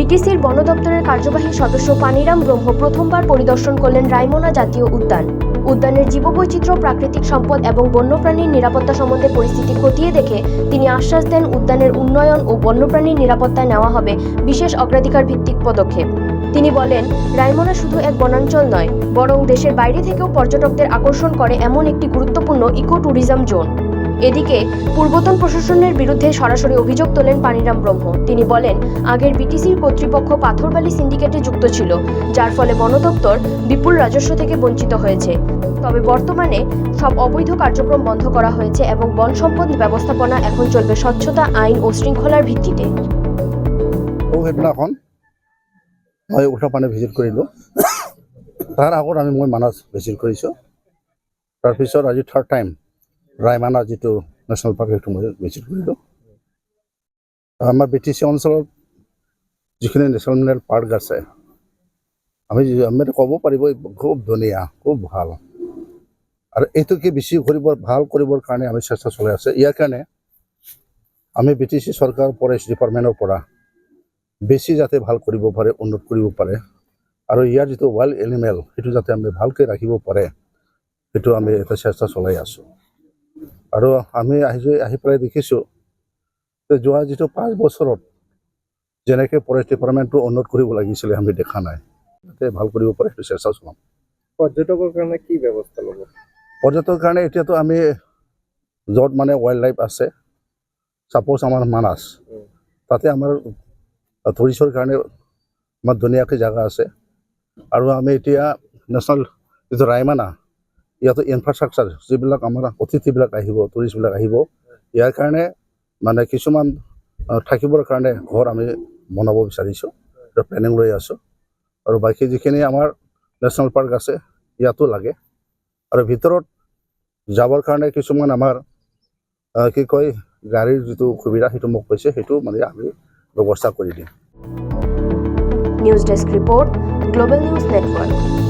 বিটিসির বন দপ্তরের কার্যবাহী সদস্য পানিরাম ব্রহ্ম প্রথমবার পরিদর্শন করলেন রায়মোনা জাতীয় উদ্যান। উদ্যানের জীববৈচিত্র্য, প্রাকৃতিক সম্পদ এবং বন্যপ্রাণীর নিরাপত্তা সম্বন্ধে পরিস্থিতি খতিয়ে দেখে তিনি আশ্বাস দেন উদ্যানের উন্নয়ন ও বন্যপ্রাণীর নিরাপত্তায় নেওয়া হবে বিশেষ অগ্রাধিকার ভিত্তিক পদক্ষেপ। তিনি বলেন রায়মোনা শুধু এক বনাঞ্চল নয়, বরং দেশের বাইরে থেকেও পর্যটকদের আকর্ষণ করে এমন একটি গুরুত্বপূর্ণ ইকো ট্যুরিজম জোন। এদিকে পূর্বতন প্রশাসনের বিরুদ্ধে সরাসরি অভিযোগ তোলেন পানিরাম ব্রহ্ম। তিনি বলেন, আগের বিটিসির কর্তৃপক্ষ পাথরবালি সিন্ডিকেটে যুক্ত ছিল, যার ফলে বন দপ্তর বিপুল রাজস্ব থেকে বঞ্চিত হয়েছে। তবে বর্তমানে সব অবৈধ কার্যক্রম বন্ধ করা হয়েছে এবং বন সম্পদ ব্যবস্থাপনা এখন চলবে স্বচ্ছতা, আইন ও শৃঙ্খলার ভিত্তিতে। মই উঠা পানী ভিজিট কৰিলোঁ। তাৰ আগত আমি মই মানাছ ভিজিট কৰিছোঁ। তাৰপিছত আজি থাৰ্ড টাইম ৰায়মানা যিটো নেশ্যনেল পাৰ্ক সেইটো মই ভিজিট কৰিলোঁ আমাৰ বি টি চি অঞ্চলত যিখিনি নেশ্যনেল পাৰ্ক আছে, আমি আমি ক'ব পাৰিব খুব ধুনীয়া, খুব ভালো। আৰু এইটোকে বেছি কৰিব ভালো কৰিবৰ কাৰণে আমি চেষ্টা চলাই আছে। ইয়াৰ কাৰণে আমি বি টি চি চৰকাৰ ফৰেষ্ট ডিপাৰ্টমেণ্টৰ পৰা বেছি যাতে ভালো কৰিব পাৰে, উন্নত কৰিব পাৰে। আৰু ইয়াৰ যিটো ৱাইল্ড এনিমেল সেইটো যাতে আমি ভালকৈ ৰাখিব পাৰে, সেইটো আমি এটা চেষ্টা চলাই আছোঁ। আৰু আমি আহি আহি পেলাই দেখিছোঁ যে যোৱা যিটো পাঁচ বছৰত যেনেকৈ ফৰেষ্ট ডিপাৰ্টমেণ্টটো উন্নত কৰিব লাগিছিলে আমি দেখা নাই। যাতে ভালো কৰিব পাৰে সেইটো চেষ্টা চলাম। পৰ্যটকৰ কাৰণে কি ব্যৱস্থা ল'ব? পৰ্যটকৰ কাৰণে এতিয়াতো আমি য'ত মানে ৱাইল্ড লাইফ আছে ছাপ'জ আমাৰ মানাছ তাতে আমাৰ টুৰিষ্টৰ কাৰণে আমাৰ ধুনীয়াকৈ জেগা আছে। আৰু আমি এতিয়া নেশ্যনেল যিটো ৰায়মানা ইয়াতো ইনফ্ৰাষ্ট্ৰাকচাৰ যিবিলাক আমাৰ অতিথিবিলাক আহিব টুৰিষ্টবিলাক আহিব, ইয়াৰ কাৰণে মানে কিছুমান থাকিবৰ কাৰণে ঘৰ আমি বনাব বিচাৰিছোঁ সেইটো প্লেনিং লৈ আছোঁ। আৰু বাকী যিখিনি আমাৰ নেশ্যনেল পাৰ্ক আছে, ইয়াতো লাগে। আৰু ভিতৰত যাবৰ কাৰণে কিছুমান আমাৰ কি কয়, গাড়ীৰ যিটো সুবিধা সেইটো মোক কৈছে, সেইটো মানে আমি ব্যৱস্থা কৰি দিম। News desk report global news network